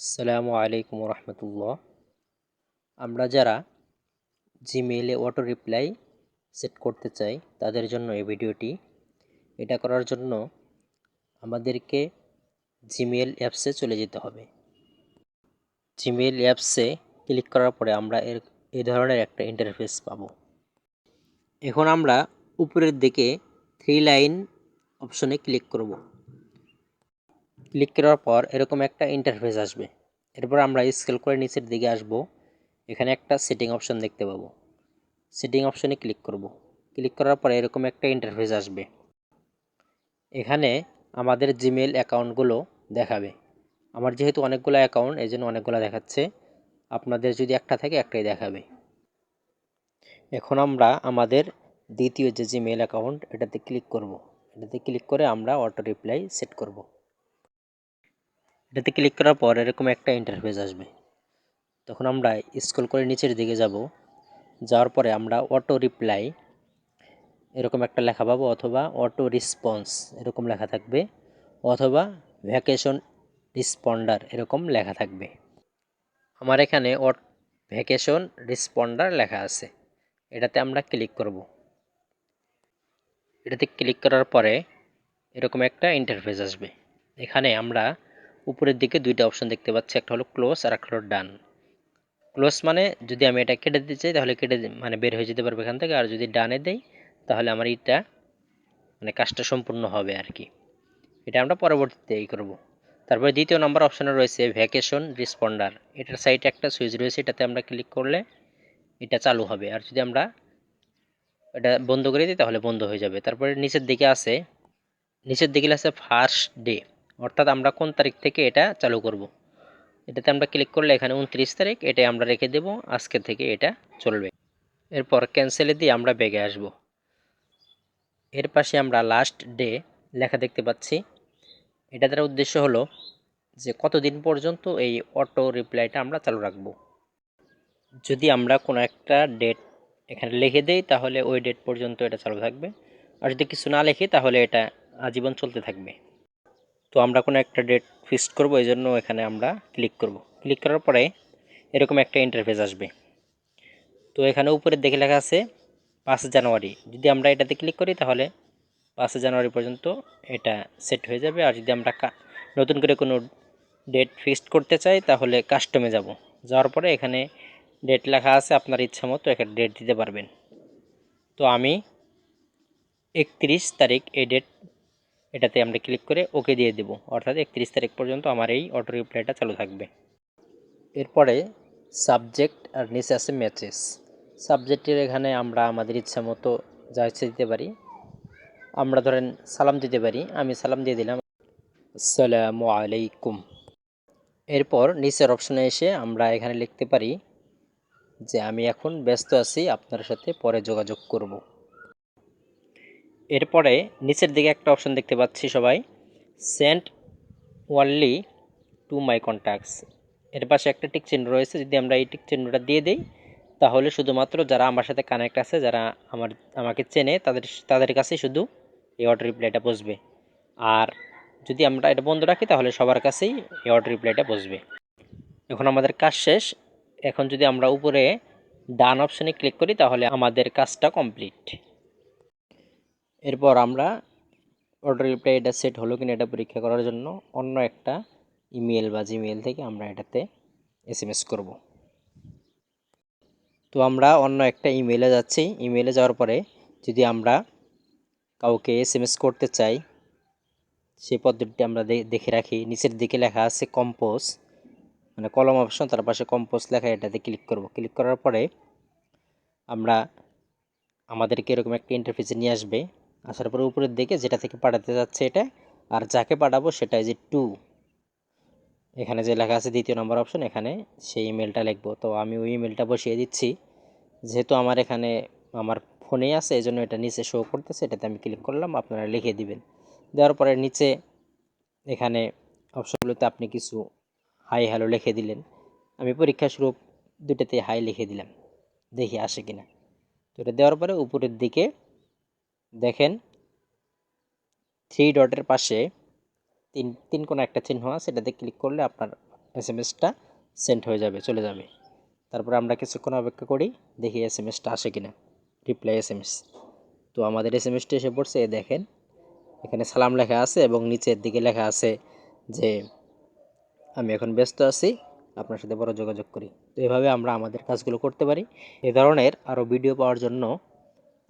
আসসালামু আলাইকুম রহমতুল্লাহ আমরা যারা জিমেইলে অটো রিপ্লাই সেট করতে চাই, তাদের জন্য এই ভিডিওটি। এটা করার জন্য আমাদেরকে জিমেইল অ্যাপসে চলে যেতে হবে। জিমেইল অ্যাপসে ক্লিক করার পরে আমরা এর, এ ধরনের একটা ইন্টারফেস পাব। এখন আমরা উপরের দিকে থ্রি লাইন অপশনে ক্লিক করব। ক্লিক করার পর এরকম একটা ইন্টারফেস আসবে। এরপর আমরা স্কেল করে নিচের দিকে আসব। এখানে একটা সেটিং অপশন দেখতে পাবো। সেটিং অপশনে ক্লিক করব। ক্লিক করার পরে এরকম একটা ইন্টারফেস আসবে। এখানে আমাদের জিমেল অ্যাকাউন্টগুলো দেখাবে। আমার যেহেতু অনেকগুলো অ্যাকাউন্ট এই জন্য অনেকগুলো দেখাচ্ছে। আপনাদের যদি একটা থাকে, একটাই দেখাবে। এখন আমরা আমাদের দ্বিতীয় যে জিমেল অ্যাকাউন্ট এটাতে ক্লিক করব। এটাতে ক্লিক করে আমরা অটো রিপ্লাই সেট করব। এটাতে ক্লিক করার পর এরকম একটা ইন্টারফেস আসবে। তখন আমরা স্ক্রল করে নিচের দিকে যাব। যাওয়ার পরে আমরা অটো রিপ্লাই এরকম একটা লেখা পাবো অথবা অটো রিসপন্স এরকম লেখা থাকবে অথবা ভ্যাকেশন রিসপন্ডার এরকম লেখা থাকবে। আমার এখানে অট ভ্যাকেশন রিসপন্ডার লেখা আছে। এটাতে আমরা ক্লিক করব। এটাতে ক্লিক করার পরে এরকম একটা ইন্টারফেস আসবে। এখানে আমরা উপরের দিকে দুইটা অপশন দেখতে পাচ্ছি, একটা হলো ক্লোজ আর একটা হলো ডান ক্লোজ মানে যদি আমি এটা কেটে দিতে চাই, তাহলে কেটে মানে বের হয়ে যেতে পারবে এখান থেকে, আর যদি ডানে দেই, তাহলে আমার এটা মানে কাজটা সম্পূর্ণ হবে আর কি। এটা আমরা পরবর্তীতে এই করব। তারপরে দ্বিতীয় নম্বর অপশানে রয়েছে ভ্যাকেশন রিসপন্ডার এটার সাইডে একটা সুইচ রয়েছে, এটাতে আমরা ক্লিক করলে এটা চালু হবে। আর যদি আমরা এটা বন্ধ করে দিই, তাহলে বন্ধ হয়ে যাবে। তারপরে নিচের দিকে আছে, নিচের দিকে আছে ফার্স্ট ডে অর্থাৎ আমরা কোন তারিখ থেকে এটা চালু করব। এটাতে আমরা ক্লিক করলে এখানে উনত্রিশ তারিখ এটাই আমরা রেখে দেব, আজকে থেকে এটা চলবে। এরপর ক্যান্সেলে দিয়ে আমরা বেগে আসব। এর পাশে আমরা লাস্ট ডে লেখা দেখতে পাচ্ছি। এটা দ্বারা উদ্দেশ্য হলো যে কতদিন পর্যন্ত এই অটো রিপ্লাইটা আমরা চালু রাখব। যদি আমরা কোনো একটা ডেট এখানে লিখে দেই, তাহলে ওই ডেট পর্যন্ত এটা চালু থাকবে। আর যদি কিছু না লিখি, তাহলে এটা আজীবন চলতে থাকবে। তো আমরা কোনো একটা ডেট ফিক্সড করব, এই জন্য এখানে আমরা ক্লিক করব। ক্লিক করার পরে এরকম একটা ইন্টারফেস আসবে। তো এখানে উপরে দেখে লেখা আছে পাঁচ জানুয়ারি। যদি আমরা এটাতে ক্লিক করি, তাহলে পাঁচ জানুয়ারি পর্যন্ত এটা সেট হয়ে যাবে। আর যদি আমরা নতুন করে কোনো ডেট ফিক্সড করতে চাই, তাহলে কাস্টমে যাব। যাওয়ার পরে এখানে ডেট লেখা আছে, আপনার ইচ্ছা মতো একটা ডেট দিতে পারবেন। তো আমি একত্রিশ তারিখ এই ডেট এটাতে আমরা ক্লিক করে ওকে দিয়ে দেব। অর্থাৎ একত্রিশ তারিখ পর্যন্ত আমার এই অটো রিপ্লাইটা চালু থাকবে। এরপরে সাবজেক্ট আর নিচে আছে ম্যাচেস সাবজেক্টের এখানে আমরা আমাদের ইচ্ছা মতো যা ইচ্ছে দিতে পারি, আমরা ধরেন সালাম দিতে পারি। আমি সালাম দিয়ে দিলাম, আসসালামু আলাইকুম। এরপর নিচের অপশনে এসে আমরা এখানে লিখতে পারি যে, আমি এখন ব্যস্ত আছি, আপনার সাথে পরে যোগাযোগ করব। এরপরে নিচের দিকে একটা অপশন দেখতে পাচ্ছি সবাই। Sent only to my contacts এর পাশে একটা টিক চিহ্ন রয়েছে, যদি আমরা এই টিক চিহ্নটা দিয়ে দিই, তাহলে শুধুমাত্র যারা আমার সাথে কানেক্ট আছে, যারা আমার, আমাকে চেনে, তাদের তাদের কাছেই শুধু এই অর্ডার রিপ্লাইটা বসবে। আর যদি আমরা এটা বন্ধ রাখি, তাহলে সবার কাছেই এই অর্ডার রিপ্লাইটা বসবে। এখন আমাদের কাজ শেষ। এখন যদি আমরা উপরে ডান অপশানে ক্লিক করি, তাহলে আমাদের কাজটা কমপ্লিট এরপর আমরা অর্ডার রিপ্লাই এটা সেট হলো কিনা এটা পরীক্ষা করার জন্য অন্য একটা ইমেল বা জিমেল থেকে আমরা এটাতে এস এম এস করব। তো আমরা অন্য একটা ইমেলে যাচ্ছি। ইমেলে যাওয়ার পরে যদি আমরা কাউকে এস এম এস করতে চাই সেই পদ্ধতিটি আমরা দেখে রাখি। নিচের দিকে লেখা আছে কম্পোজ মানে কলম অপশন তার পাশে কম্পোজ লেখা এটাতে ক্লিক করব। ক্লিক করার পরে আমরা আমাদেরকে এরকম একটা ইন্টারফেসে নিয়ে আসবে। আসার পরে উপরের দিকে যেটা থেকে পাঠাতে যাচ্ছে এটা, আর যাকে পাঠাবো সেটা যে টু। এখানে যে লেখা আছে দ্বিতীয় নম্বর অপশন, এখানে সেই ইমেলটা লিখব। তো আমি ওই ইমেলটা বসিয়ে দিচ্ছি। যেহেতু আমার এখানে আমার ফোনেই আছে এই জন্য এটা নিচে শো করতেছে, এটাতে আমি ক্লিক করলাম, আপনারা লিখে দিবেন। দেওয়ার পরে নিচে এখানে অপশনগুলোতে আপনি কিছু হাই হ্যালো লিখে দিলেন। আমি পরীক্ষা শুরু দুটাতে হাই লিখে দিলাম। দেখি আসে কিনা। তো এটা দেওয়ার পরে উপরের দিকে দেখেন থ্রি ডটের পাশে তিন তিন কোনো একটা চিহ্ন আছে, এটাতে ক্লিক করলে আপনার এস এম এসটা সেন্ড হয়ে যাবে, চলে যাবে। তারপরে আমরা কিছুক্ষণ অপেক্ষা করি, দেখি এস এম এসটা আসে কিনা। রিপ্লাই এস এম এস তো আমাদের এস এম এসটা এসে পড়ছে দেখেন, এখানে সালাম লেখা আছে এবং নিচের দিকে লেখা আছে যে, আমি এখন ব্যস্ত আছি, আপনার সাথে বড় যোগাযোগ করি। তো এভাবে আমরা আমাদের কাজগুলো করতে পারি। এ ধরনের আরও ভিডিও পাওয়ার জন্য